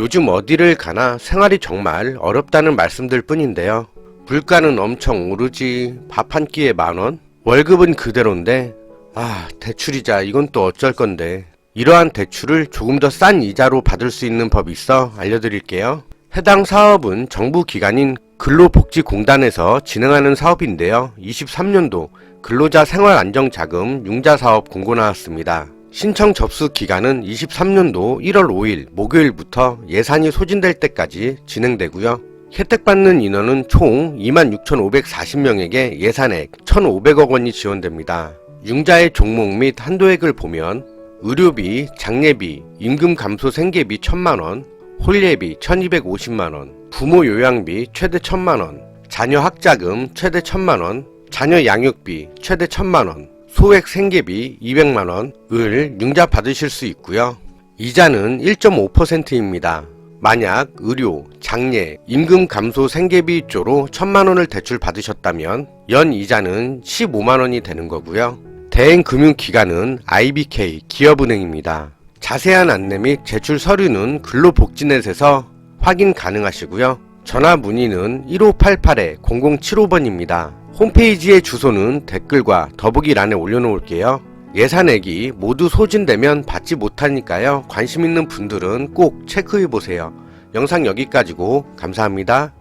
요즘 어디를 가나 생활이 정말 어렵다는 말씀들 뿐인데요. 물가는 엄청 오르지, 밥 한 끼에 만 원? 월급은 그대로인데, 아, 대출이자 이건 또 어쩔 건데. 이러한 대출을 조금 더 싼 이자로 받을 수 있는 법이 있어 알려드릴게요. 해당 사업은 정부 기관인 근로복지공단에서 진행하는 사업인데요. 23년도 근로자 생활안정자금 융자 사업 공고 나왔습니다. 신청 접수 기간은 23년도 1월 5일 목요일부터 예산이 소진될 때까지 진행되고요. 혜택받는 인원은 총 26,540명에게 예산액 1,500억 원이 지원됩니다. 융자의 종목 및 한도액을 보면 의료비, 장례비, 임금 감소 생계비 1,000만원, 홀예비 1,250만원, 부모 요양비 최대 1,000만원, 자녀 학자금 최대 1,000만원, 자녀 양육비 최대 1,000만원, 소액 생계비 200만원을 융자 받으실 수 있고요. 이자는 1.5%입니다. 만약 의료, 장례, 임금 감소 생계비 조로 1,000만원을 대출 받으셨다면 연 이자는 15만원이 되는 거고요. 대행 금융 기관은 IBK 기업은행입니다. 자세한 안내 및 제출 서류는 근로복지넷에서 확인 가능하시고요. 전화 문의는 1588-0075번입니다. 홈페이지의 주소는 댓글과 더보기란에 올려놓을게요. 예산액이 모두 소진되면 받지 못하니까요. 관심 있는 분들은 꼭 체크해 보세요. 영상 여기까지고 감사합니다.